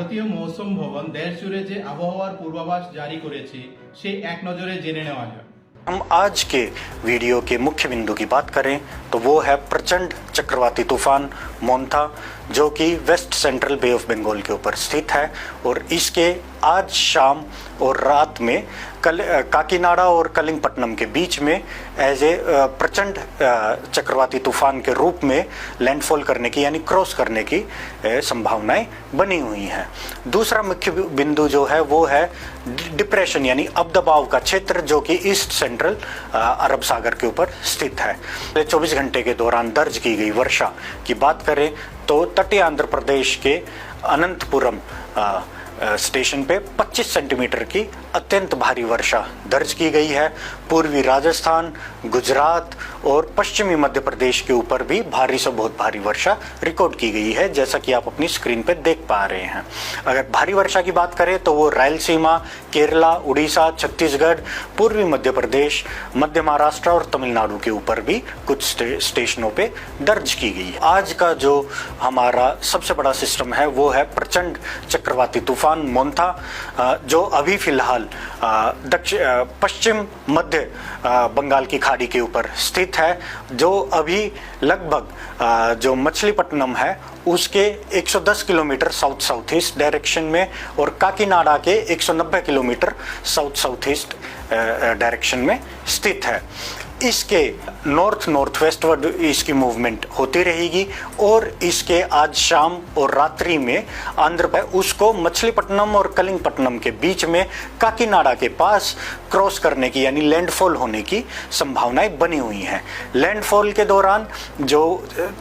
ভারতীয় মৌসুম ভবন দেশ জুড়ে যে আবহাওয়ার পূর্বাভাস জারি করেছে সেই এক নজরে জেনে নেওয়া যাক हम आज के वीडियो के मुख्य बिंदु की बात करें तो वो है प्रचंड चक्रवाती तूफान मोन्था जो कि west central bay of Bengal के ऊपर स्थित है और इसके आज शाम और रात में कल काकीनाडा और कलिंगपट्टनम के बीच में एज ए प्रचंड चक्रवाती तूफ़ान के रूप में लैंडफॉल करने की, यानी क्रॉस करने की संभावनाएँ बनी हुई हैं। दूसरा मुख्य बिंदु जो है वो है डिप्रेशन यानी अब दबाव का क्षेत्र जो कि ईस्ट सेंट्रल अरब सागर के ऊपर स्थित है। पिछले 24 घंटे के दौरान दर्ज की गई वर्षा की बात करें तो तटीय आंध्र प्रदेश के अनंतपुरम स्टेशन पे 25 सेंटीमीटर की अत्यंत भारी वर्षा दर्ज की गई है। पूर्वी राजस्थान गुजरात और पश्चिमी मध्य प्रदेश के ऊपर भी भारी से बहुत भारी वर्षा रिकॉर्ड की गई है जैसा कि आप अपनी स्क्रीन पर देख पा रहे हैं। अगर भारी वर्षा की बात करें तो वो रायलसीमा केरला उड़ीसा छत्तीसगढ़ पूर्वी मध्य प्रदेश मध्य महाराष्ट्र और तमिलनाडु के ऊपर भी कुछ स्टे, स्टेशनों पे दर्ज की गई आज का जो हमारा सबसे बड़ा सिस्टम है वो है प्रचंड चक्रवाती तूफ़ान मोन्था जो अभी फ़िलहाल दक्षिण पश्चिम मध्य बंगाल की खाड़ी के ऊपर स्थित है जो अभी लगभग जो मछलीपट्टनम है, उसके 110 kilometre south south east direction में और काकीनाडा के 190 kilometre south south east direction में स्थित है। इसके नॉर्थ नॉर्थ वेस्टवर्ड इसकी मूवमेंट होती रहेगी और इसके आज शाम और रात्रि में आंध्र पर उसको मछलीपट्टनम और कलिंगपट्टनम के बीच में काकीनाडा के पास क्रॉस करने की, यानी लैंडफॉल होने की संभावनाएँ बनी हुई हैं। लैंडफॉल के दौरान जो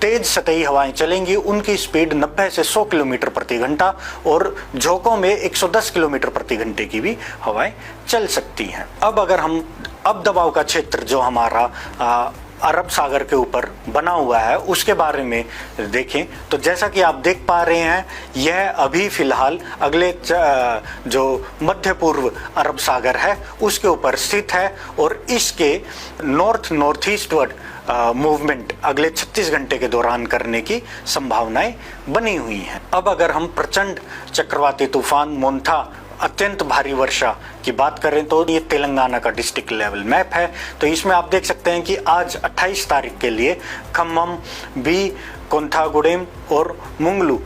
तेज सतही हवाएँ चलेंगी उनकी स्पीड 90 से 100 किलोमीटर प्रति घंटा और झोंकों में 110 किलोमीटर प्रति घंटे की भी हवाएँ चल सकती हैं। अब अगर हम अब दबाव का क्षेत्र जो हमारा आ, अरब सागर के ऊपर बना हुआ है उसके बारे में देखें तो जैसा कि आप देख पा रहे हैं यह अभी फ़िलहाल अगले जो मध्य पूर्व अरब सागर है उसके ऊपर स्थित है और इसके नॉर्थ नॉर्थ ईस्टवर्ड मूवमेंट अगले 36 घंटे के दौरान करने की संभावनाएँ बनी हुई हैं। अब अगर हम प्रचंड चक्रवाती तूफ़ान, मोन्था, अत्यंत भारी वर्षा की बात करें तो ये तेलंगाना का डिस्ट्रिक्ट लेवल मैप है। तो इसमें आप देख सकते हैं कि आज 28 तारीख के लिए खम्मम, बी कोंथागुडेम और मुंगलू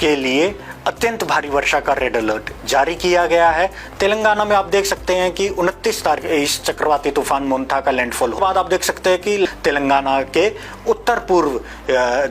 के लिए अत्यंत भारी वर्षा का रेड अलर्ट जारी किया गया है। तेलंगाना में आप देख सकते हैं कि 29 तारीख इस चक्रवाती तूफ़ान मोन्था का लैंडफॉल बाद आप देख सकते हैं कि तेलंगाना के उत्तर पूर्व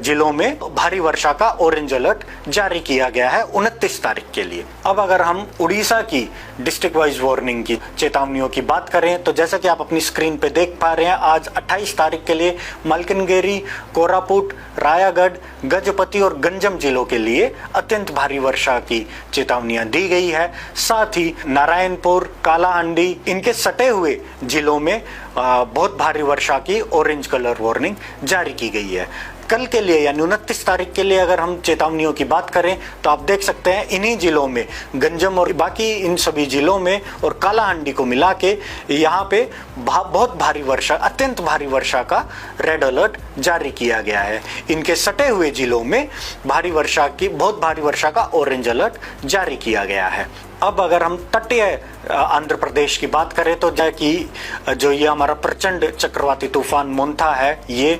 जिलों में भारी वर्षा का ऑरेंज अलर्ट जारी किया गया है 29 तारीख के लिए। अब अगर हम उड़ीसा की डिस्ट्रिक्ट वाइज वार्निंग की, चेतावनियों की बात करें तो जैसा कि आप अपनी स्क्रीन पे देख पा रहे हैं, आज 28 तारीख के लिए मलकनगिरी, कोरापुट, रायागढ़, गजपति और गंजम जिलों के लिए अत्यंत भारी वर्षा की चेतावनियाँ दी गई है। साथ ही नारायणपुर, कालाहंडी, इनके सटे हुए जिलों में बहुत भारी वर्षा की ऑरेंज कलर वार्निंग जारी की गई है। कल के लिए यानी उनतीस तारीख के लिए अगर हम चेतावनियों की बात करें तो आप देख सकते हैं इन्हीं जिलों में गंजम और बाकी इन सभी जिलों में और कालाहांडी को मिला के यहाँ पे भा, बहुत भारी वर्षा अत्यंत भारी वर्षा का रेड अलर्ट जारी किया गया है। इनके सटे हुए जिलों में भारी वर्षा की बहुत भारी वर्षा का ऑरेंज अलर्ट जारी किया गया है। अब अगर हम तटीय आंध्र प्रदेश की बात करें तो कि जो ये हमारा प्रचंड चक्रवाती तूफ़ान मोन्था है ये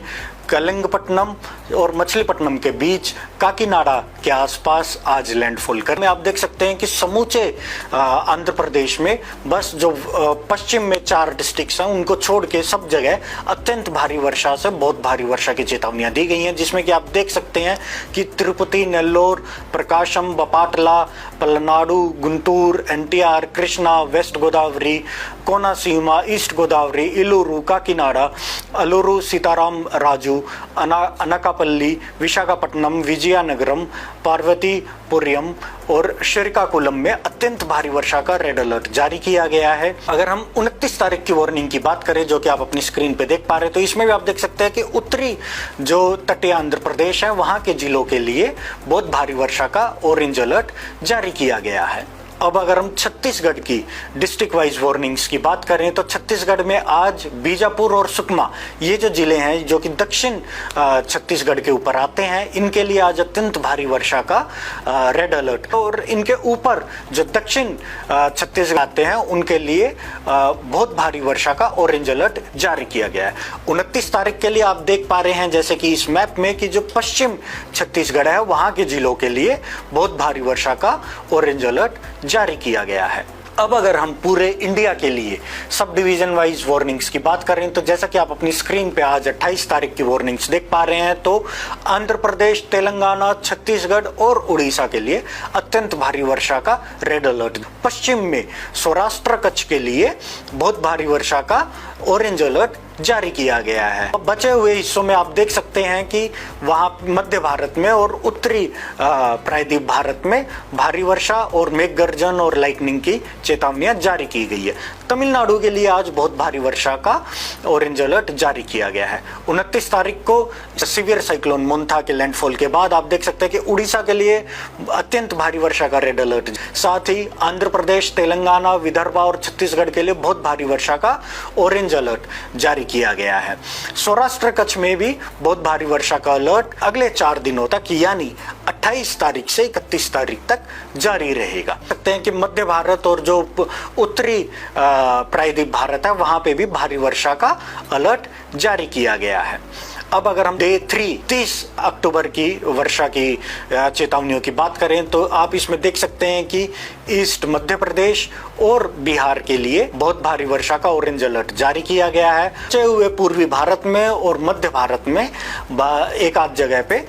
कलिंगपट्टनम और मछलीपट्टनम के बीच काकीनाडा के आसपास आज लैंडफॉल करने आप देख सकते हैं कि समूचे आंध्र प्रदेश में बस जो पश्चिम में चार डिस्ट्रिक्ट्स हैं, उनको छोड़ के सब जगह अत्यंत भारी वर्षा से बहुत भारी वर्षा की चेतावनियाँ दी गई हैं, जिसमें कि आप देख सकते हैं कि Tirupati, Nellore, Prakasam, Bapatla, Palnadu, Guntur, NTR, Krishna, west Godavari Konaseema east Godavari, Eluru, Kakinada, Alluri, Sitaram, Raju, अना अनकापल्ली विशाखापट्टनम विजयनगरम पार्वतीपुरम और श्रीकाकुलम में अत्यंत भारी वर्षा का रेड अलर्ट जारी किया गया है। अगर हम 29 तारीख की वार्निंग की बात करें, जो कि आप अपनी स्क्रीन पे देख पा रहे हैं तो इसमें भी आप देख सकते हैं कि उत्तरी जो तटीय आंध्र प्रदेश है, वहाँ के जिलों के लिए बहुत भारी वर्षा का ऑरेंज अलर्ट जारी किया गया है। अब अगर हम छत्तीसगढ़ की डिस्ट्रिक्ट वाइज वार्निंग्स की बात करें तो छत्तीसगढ़ में आज बीजापुर और सुकमा, ये जो ज़िले हैं, जो कि दक्षिण छत्तीसगढ़ के ऊपर आते हैं, इनके लिए आज अत्यंत भारी वर्षा का रेड अलर्ट और इनके ऊपर जो दक्षिण छत्तीसगढ़ आते हैं, उनके लिए बहुत भारी वर्षा का ऑरेंज अलर्ट जारी किया गया है। उनतीस तारीख के लिए आप देख पा रहे हैं, जैसे कि इस मैप में कि जो पश्चिम छत्तीसगढ़ है, वहाँ के जिलों के लिए बहुत भारी वर्षा का ऑरेंज अलर्ट जारी किया गया है। अब अगर हम पूरे इंडिया के लिए सब डिवीज़न वाइज वार्निंग्स की बात करें तो जैसा कि आप अपनी स्क्रीन पे आज 28 तारीख की वार्निंग्स देख पा रहे हैं तो आंध्र प्रदेश, तेलंगाना, छत्तीसगढ़ और उड़ीसा के लिए अत्यंत भारी वर्षा का रेड अलर्ट पश्चिम में सौराष्ट्र कच्छ के लिए बहुत भारी वर्षा का ऑरेंज अलर्ट जारी किया गया है। बचे हुए हिस्सों में आप देख सकते हैं कि वहाँ मध्य भारत में और उत्तरी प्रायद्वीप भारत में भारी वर्षा और मेघ गर्जन और लाइटनिंग की चेतावनियाँ जारी की गई है। तमिलनाडु के लिए आज बहुत भारी वर्षा का ऑरेंज अलर्ट जारी किया गया है। उनतीस तारीख को सिवियर साइक्लोन मोन्था के लैंडफॉल के बाद आप देख सकते हैं कि उड़ीसा के लिए अत्यंत भारी वर्षा का रेड अलर्ट साथ ही आंध्र प्रदेश तेलंगाना विदर्भा और छत्तीसगढ़ के लिए बहुत भारी वर्षा का ऑरेंज अलर्ट जारी किया गया है। सौराष्ट्र कच्छ में भी बहुत भारी वर्षा का अलर्ट अगले चार दिनों तक यानी 28 तारीख से 31 तारीख तक जारी रहेगा। सकते हैं कि मध्य भारत और जो उत्तरी अ, प्रायद्वीप भारत है, वहाँ पे भी भारी वर्षा का अलर्ट जारी किया गया है। अब अगर हम डे थ्री, तीस अक्टूबर की वर्षा की चेतावनियों की बात करें तो आप इसमें देख सकते हैं कि ईस्ट मध्य प्रदेश और बिहार के लिए बहुत भारी वर्षा का ऑरेंज अलर्ट जारी किया गया है। बचे हुए पूर्वी भारत में और मध्य भारत में एक आध जगह पे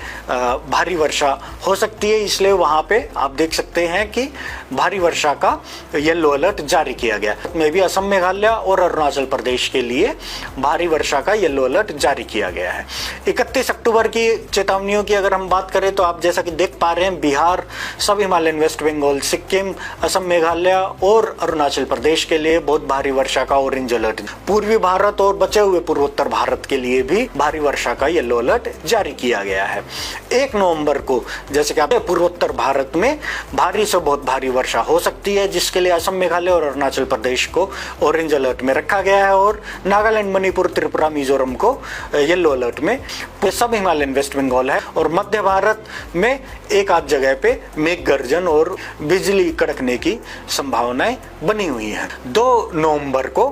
भारी वर्षा हो सकती है, इसलिए वहाँ पे आप देख सकते हैं कि भारी वर्षा का येलो अलर्ट जारी किया गया। में भी असम, मेघालय और अरुणाचल प्रदेश के लिए भारी वर्षा का येलो अलर्ट जारी किया गया है। 31 अक्टूबर की चेतावनियों की अगर हम बात करें तो आप जैसा कि देख पा रहे हैं Bihar, sub Himalayan west Bengal, Sikkim, Assam, Meghalaya और अरुणाचल प्रदेश के लिए बहुत भारी वर्षा का ऑरेंज अलर्ट पूर्वी भारत और बचे हुए पूर्वोत्तर भारत के लिए भी भारी वर्षा का येलो अलर्ट जारी किया गया है। एक नवंबर को, जैसे कि पूर्वोत्तर भारत में भारी से बहुत भारी वर्षा हो सकती है, जिसके लिए असम, मेघालय और अरुणाचल प्रदेश को ऑरेंज अलर्ट में रखा गया है और नागालैंड, मणिपुर, त्रिपुरा, मिजोरम को येलो अलर्ट में। ये सब हिमालयन वेस्ट बंगाल है और मध्य भारत में एक आध जगह पे मेघ गर्जन और बिजली कड़कने की संभावनाएँ बनी हुई हैं। दो नवंबर को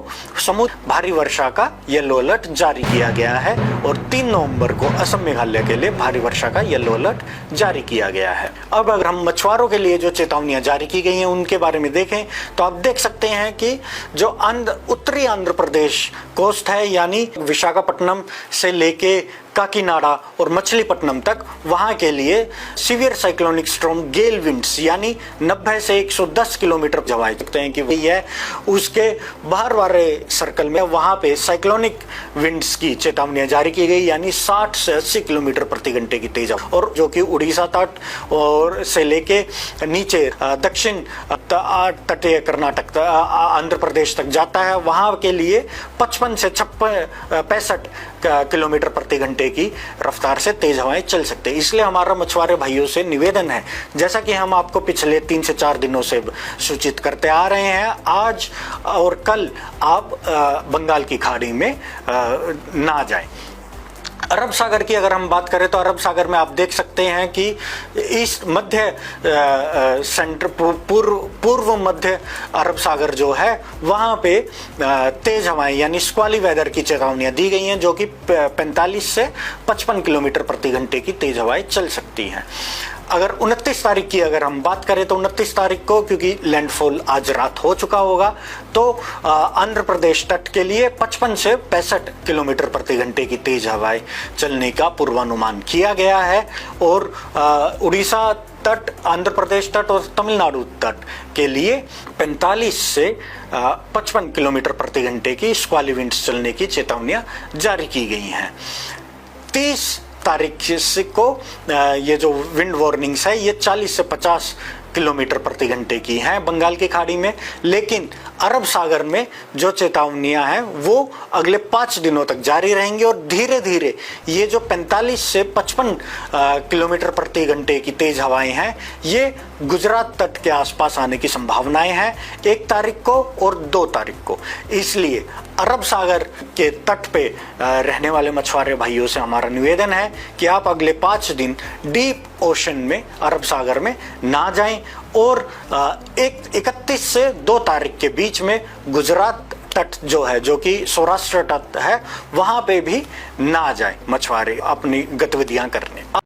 समुद्र भारी वर्षा का येलो अलर्ट जारी किया गया है और तीन नवंबर को असम, मेघालय के लिए भारी वर्षा का येलो अलर्ट जारी किया गया है। अब अगर हम मछुआरों के लिए जो चेतावनियाँ जारी की गई हैं, उनके बारे में देखें तो आप देख सकते हैं कि जो आंध्र उत्तरी आंध्र प्रदेश कोस्ट है, यानी विशाखापट्टनम से लेके काकीनाडा और मछलीपट्टनम तक, वहाँ के लिए severe cyclonic storm gale winds यानी 90 से 110 किलोमीटर जवाई सकते हैं कि वही है, उसके बाहर वाले सर्कल में, वहाँ पे साइक्लोनिक विंड्स की चेतावनियाँ जारी की गई, यानी 60 से 80 किलोमीटर प्रति घंटे की तेज और जो कि उड़ीसा तट और से लेके नीचे दक्षिण तटीय कर्नाटक आंध्र प्रदेश तक जाता है, वहाँ के लिए 55 से छप्पन पैंसठ किलोमीटर प्रति घंटे की रफ्तार से तेज हवाएँ चल सकते हैं। इसलिए हमारा मछुआरे भाइयों से निवेदन है, जैसा कि हम आपको पिछले तीन से चार दिनों से सूचित करते आ रहे हैं, आज और कल आप बंगाल की खाड़ी में ना जाएँ। अरब सागर की अगर हम बात करें तो अरब सागर में आप देख सकते हैं कि इस मध्य सेंटर पूर्व पूर्व मध्य अरब सागर जो है, वहाँ पे तेज हवाएँ यानी स्क्वाली वेदर की चेतावनियाँ दी गई हैं जो कि 45 से 55 किलोमीटर प्रति घंटे की तेज हवाएँ चल सकती हैं। अगर 29 तारीख की अगर हम बात करें तो 29 तारीख को क्योंकि लैंडफॉल आज रात हो चुका होगा तो आंध्र प्रदेश तट के लिए 55 से पैंसठ किलोमीटर प्रति घंटे की तेज हवाएँ चलने का पूर्वानुमान किया गया है। और उड़ीसा तट आंध्र प्रदेश तट और तमिलनाडु तट के लिए 45 से अ, 55 किलोमीटर प्रति घंटे की स्क्वाली विंड्स चलने की चेतावनियाँ जारी की गई हैं। तीस तारीख को ये जो विंड वार्निंग्स है, ये 40 से 50 किलोमीटर प्रति घंटे की हैं बंगाल की खाड़ी में। लेकिन अरब सागर में जो चेतावनियाँ हैं, वो अगले पाँच दिनों तक जारी रहेंगी और धीरे धीरे ये जो 45 से 55 किलोमीटर प्रति घंटे की तेज हवाएँ हैं, ये गुजरात तट के आसपास आने की संभावनाएँ हैं, एक तारीख को और दो तारीख को। इसलिए अरब सागर के तट पे रहने वाले मछुआरे भाइयों से हमारा निवेदन है कि आप अगले पाँच दिन डीप ओशन में, अरब सागर में ना जाएँ और एक, इकतीस से दो तारीख के बीच में गुजरात तट जो है, जो कि सौराष्ट्र तट है, वहाँ पे भी ना जाए मछुआरे अपनी गतिविधियाँ करने।